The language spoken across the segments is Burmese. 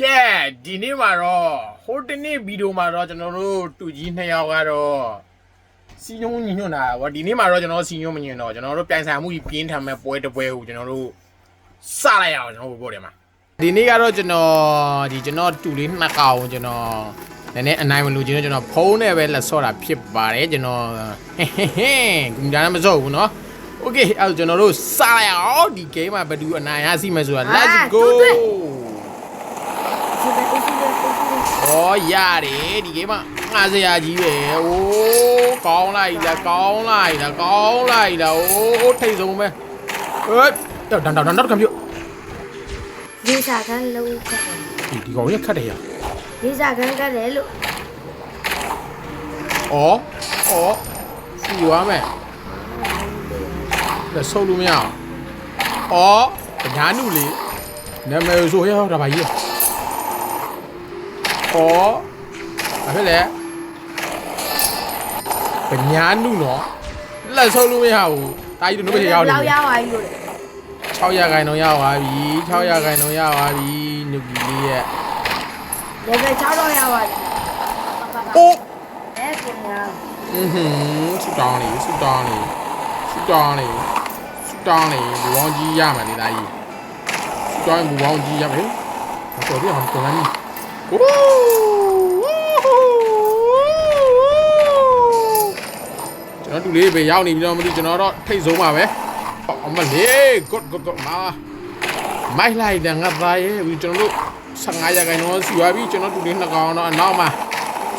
ကဲဒီနေ့မှာတော့ဟိုတနေ့ဗီဒီယိုမှာတော့ကျွန်တော်တို့တူကြီးနှစ်ယောက်ကတော့စီညုံညညွန့်တာဗောဒီနေ့မှာတော့ကျွန်တော်စီညုံမညွန့်တော့ကျွန်တော်တို့ပြိုင်ဆိုင်မှုကြီးပြင်းထန်မဲ့ပွဲတစ်ပွဲကိုကျွန်တော်တို့စလိုက်ရအောင်ကျွန်တော်တို့ပြောတယ်မှာဒီနေ့ကတော့ကျွန်တော်ဒီကျွန်တော်တူလေးနှစ်ကောင်ကျွန်တော်နည်းနည်းအနိုင်မလို့ကျွန်တော်ကျွန်တော်ဖုန်းနဲ့ပဲလက်ဆော့တာဖြစ်ပါတယ်ကျွန်တော်ဟင်းဟင်းဟင်းကွန်ပျူတာနဲ့မဆော့ဘူးเนาะโอเคအဲ့တော့ကျွန်တော်တို့စလိုက်အောင်ဒီ game မှာဘယ်သူအနိုင်ရစီမယ်ဆိုတာ let's go ဩရတယ်ဒီဂိမ်းမှာငါစရာကြီးပဲအိုးကောင်းလိုက်လားကောင်းလိုက်လားကောင်းလိုက်လားအိုးထိတ်ဆုံးပဲဟဲ့တော့တန်တော့တော့ကံပြုတ်ဒီစာကန်လုံးခတ်တယ်ဒီဒီကောင်ရခတ်တယ်ရဒီစာကန်ခတ်တယ်လို့ဩဩစီရမယ်လက်ဆုပ်လို့မရအောင်ဩဒါနုလေနာမည်ဆိုဟဲ့ဟောဒါပါကြီး ဟောဘာဖြစ်လဲပညာနုနော်လက်ဆုံးလို့မရဘူးတာကြီးတို့နှုတ်ပချေရောက်နေလောက်ရပါပြီလို့600ခိုင်တော့ရပါပြီ600ခိုင်တော့ရပါပြီနုကီလေးရဲ့လေဗယ်6တော့ရပါပြီပို့အဲပညာဟွန်းဆူတောင်းနေဆူတောင်းနေဆူတောင်းနေဆူတောင်းနေဘူပေါင်းကြီးရမှာလေတာကြီးဆူတောင်းဘူပေါင်းကြီးရမယ်တော်ပြီအောင်တော်ပြီ ကျွန်တော်တူလေးပဲရောက်နေပြီတော့မသိကျွန်တော်တော့ထိတ်ဆုံးပါပဲအမလေး good good good မာမိုက်လိုက်တဲ့ငါသားရဲ့ဒီကျွန်တော်တို့15ရာခိုင်နှုန်းစီပါပြီကျွန်တော်တူလေးနှစ်ကောင်တော့အနောက်မှာ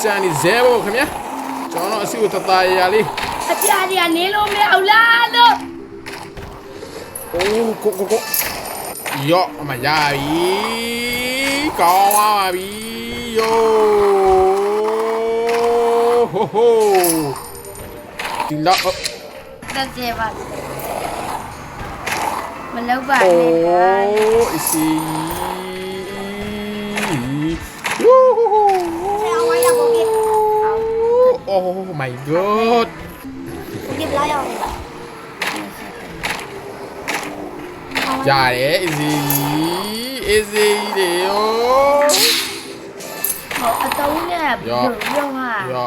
ကြံနေဇဲပေါ့ခင်ဗျာကျွန်တော်အစီကိုတသားရာလေးအပြားကြီးကနေလို့မရအောင်လားလို့အိုးကိုကိုကိုရော့အမရပြီ Chihuahua, Bill. Ho, ho. Chính đó. Ờ, ดันเจ็บอะมันแล้วบาดเล Ô, ย ý xì. Woo, ho, ho. Oh my god. เรียบร้อยเอา easy တွေယောဟောအတုံးနဲ့ဘယ်လိုရောဟာယော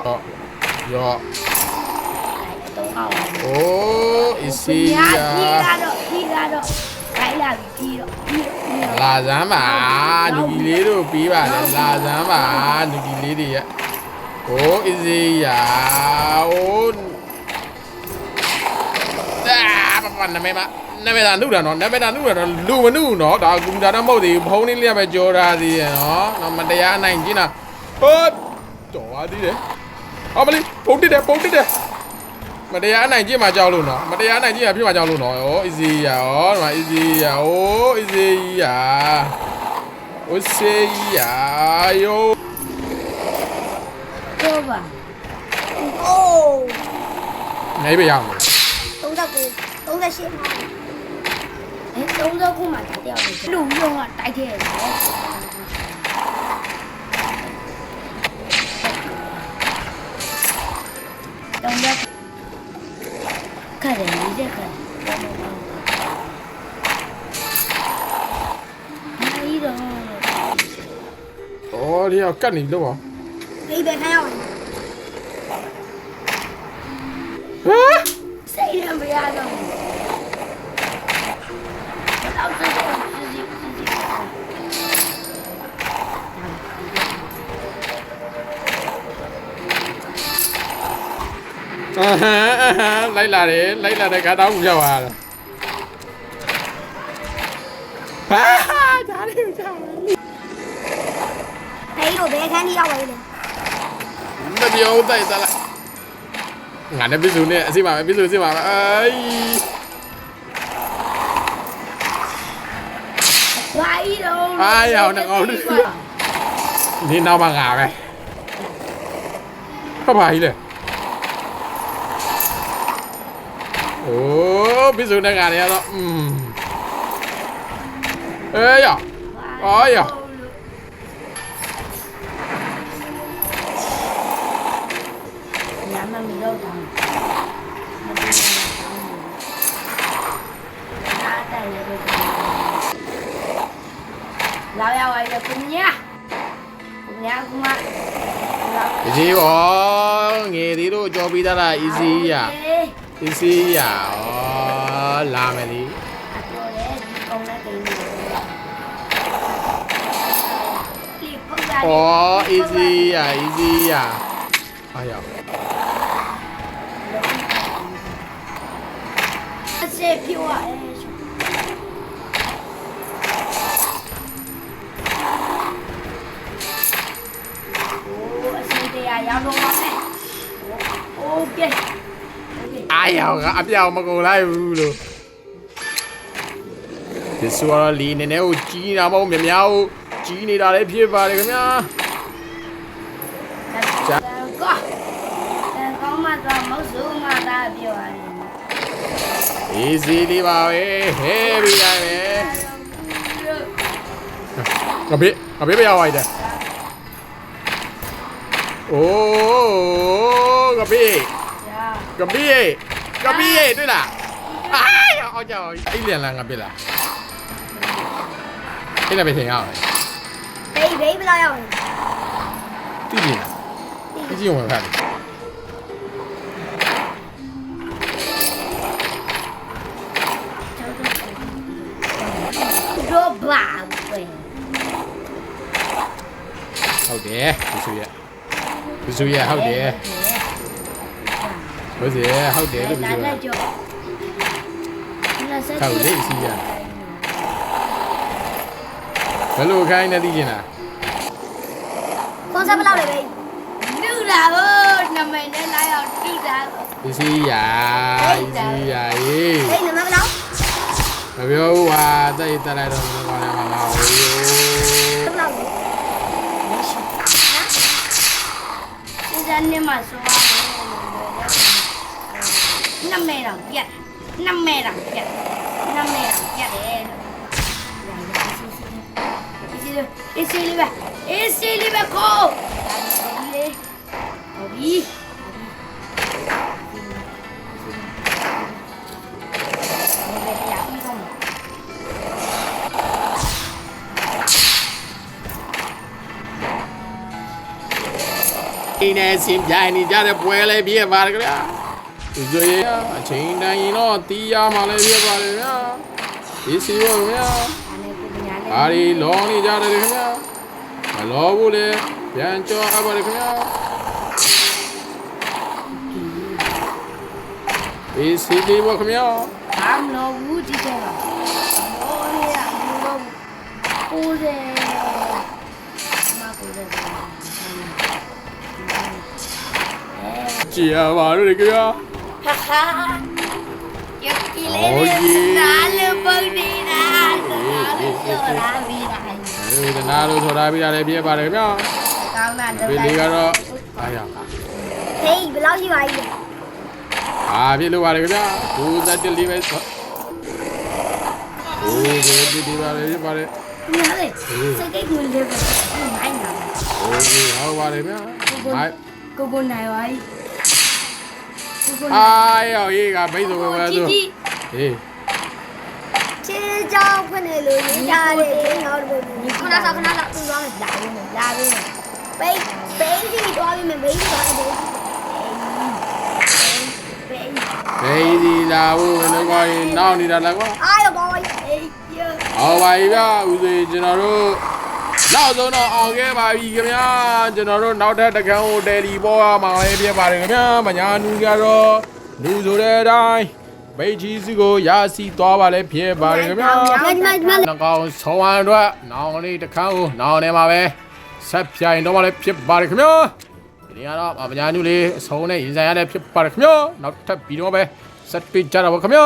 ယောအတုံးအောင်โอ้ easy ဒီရကတော့ဒီကတော့ခိုင်းလာပြီပြီးတော့ပြီးတော့ပြီးတော့လာစမ်းပါနူကြီးလေးတို့ပြီးပါလေလာစမ်းပါနူကြီးလေးတွေရဲ့ဟို easy ရဟိုဒါပပနမေမ နမေတာနုတာနော်နမေတာနုတာနော်လူမနုနော်ဒါကွန်ပျူတာတော့မဟုတ်သေးဘူးဖုန်းလေးလေးပဲကြောထားသေးရနော်နော်မတရားနိုင်ကျင်းတာဟုတ်တော်ပါသေးတယ်အမလေးပုံတစ်တယ်ပုံတစ်တယ်မတရားနိုင်ကျင့်မှာကြောက်လို့နော်မတရားနိုင်ကျင့်မှာဖြစ်မှာကြောက်လို့နော်ဩ easy ရဩဒီမှာ easy ရဩ easy ရ easy ရယောပြောပါအိုးနေပြရအောင်39 38 မှာအဲ39မှာတရားတယ်လူရုံးကတိုက်ခဲ့တယ်တောင်းရခရတယ်လေးတဲ့ခရတယ်အဲ့တော့ဩဒီကကတ်နေလို့ပါဒီပဲ ဟမ်အာဟမ်လိုက်လာတယ်လိုက်လာတဲ့ကားတောင်းကိုရောက်လာတာဟာဒါလေးကြောက်ဖေးတို့ဘယ်ခန်းကြီးရောက်ပါလဲမပြောတိုက်သလားငါနဲ့ပြစုနဲ့အစီပါမယ်ပြစုအစီပါမယ်အေးဝိုင်းတော့အားရအောင်ငေါင်းနေနောက်မှာငါပဲဖပါကြီးလေ အိုးပြစုနဲ့ငါတွေကတော့อืมအေးရအော်ရညမမရောက်တာမသိဘူးအားတယ်လေလာရပါရဲ့ကိုညာကိုညာကမလာဒီစီဩငယ်သေးတို့ကြော်ပြီးသားလား easy ရ easy ရဩလာမယ်လေပြောတယ်ဒီကောင်နဲ့ကိန်းနေတယ်ဒီပုံစံဩ easy ရ easy ရ အားရ အစစ်ပြောရဲโอ้အစစ်တရားရောက်တော့ပါမယ်โอเค အားရကအပြောင်မကုန်လိုက်ဘူးလို့ဒီဆိုတော့လီနေနေကိုကြီးနေတာမဟုတ်မြများကိုကြီးနေတာလည်းဖြစ်ပါတယ်ခင်ဗျာ ကောအဲကောင်းမှတော့မဟုတ်ဘူးငါသားပြောရတယ် easy လေးပါပဲဟဲပြီးရမယ်ငါဘေးငါဘေးပြရောက်လိုက်တယ်အိုးငါဘေး ရာ ကပီးရေ ကပီးရေတွေ့လားအာအောင်ကြောင်အဲ့လန်လန်ကပီးလားအဲ့ဒါပဲထင်ရအောင်ဘေးဘေးဘယ်လောက်ရောက်လဲသိပြီလားသိကြည့်ဝင်ဖတ်တယ်တော့ဘာပဲဟုတ်တယ်ဒီဆိုရဒီဆိုရဟုတ်တယ် ဟုတ်စီဟုတ်တယ်လို့ပြောဒါတာနဲ့ကြောနာဆက်ဟုတ်လေစီရဘယ်လိုခိုင်းနေသိကျင်လားကွန်ဆပ်ဘယ်လောက်လဲဘေးတူတာဗောနမည်နဲ့လာရောက်တူတာဒီစီရဒီစီရရေးဘေးနမည်ဘယ်လောက်မပြောဘူးဟာတိုက်တက်လိုက်တော့မကောင်းရမှာပါဘူးဘယ်လောက်လဲမရှိဟမ်ဒီဇန်နေမှာဆို ရတယ်နမည်တော့ပြတ်နမည်တော့ပြတ်နမည်တော့ပြတ်တယ်အေးစီလေးပဲအေး စီလေးပဲကိုဟုတ်ပြီဟုတ်ပြီအင်းနဲ့စင်ပြိုင်နေကြတဲ့ပွဲလေးပြည့်ပါတယ်ခင်ဗျာဒီဆိုရင်အချိန်တိုင်းရင်တော့တီးရမှလည်းပြည့်ပါတယ်ခင်ဗျာဒီစီရောခင်ဗျာဘာဒီလောနေကြတယ်ခင်ဗျာမလောဘူးလေပြန်ကြောအပ်ပါတယ်ခင်ဗျာဒီစီလေးပါခင်ဗျာဘာမလို့ဘူးဒီတော့ဘောရရဘောကိုယ်တယ်မကိုယ်တယ်ကြည်ရပါလို့ခင်ဗျာ Haha. Yo quiero estar un poquito llorar, mira. အေးတနာလို့ဆိုတာပြီးတာလည်းပြည့်ပါတယ်ဗျာ Con la ဒီလေးကတော့အားရပါ Hey, blau gì vậy? အာပြည့်လို့ပါတယ်ခင်ဗျာ91လေးပဲဆိုအိုးဒီဒီဒီပါတယ်ပြည့်ပါတယ် Mira đây. Sao cái người live này anh nào? အိုးဒီဟောပါတယ်ခင်ဗျာ Cô cô này vậy? යි ကိုကိုအာရောရေးကဘိတ်ဆိုပဲဆိုဟေးချေးကြောင်းဖွင့်နေလို့ရင်းရတယ်ဒီနောက်တော့ခဏဆောက်ခဏဆောက်သူ့သွားမယ်လာပြီလာပြီပိတ်ပိတ်စီသွားပြီမယ်ပိတ်စီသွားတယ်ပိတ်ဘိတ်ဒီလာဘူးဝင်တော့ကောင်းနောက်နေတာလားကွာအားရပါဘူးအေးရဟောပါပြီဗျာဦးစေကျွန်တော်တို့ နောက်ဆုံးတော့အောင်ခဲ့ပါပြီခင်ဗျာကျွန်တော်တို့နောက်ထပ်တစ်ခန်းကိုတယ်လီပေါ်ရမှာပဲဖြစ်ပါတယ်ခင်ဗျာမညာနူကြတော့လူဆိုတဲ့အတိုင်းဘိတ်ကြီးစုကိုရစီသွားပါလေဖြစ်ပါတယ်ခင်ဗျာမမမနှကောင်ဆောင်းဝမ်းအတွက်နောင်လေးတစ်ခန်းကိုနောင်နေမှာပဲဆက်ပြိုင်တော့မှလည်းဖြစ်ပါတယ်ခင်ဗျာဒီနေ့ကတော့အပညာနုလေးအဆုံးနဲ့ရင်ဆိုင်ရတဲ့ဖြစ်ပါတယ်ခင်ဗျာနောက်ထပ်ပြီးတော့ပဲဆက်တွေ့ကြတော့ပါခင်ဗျာ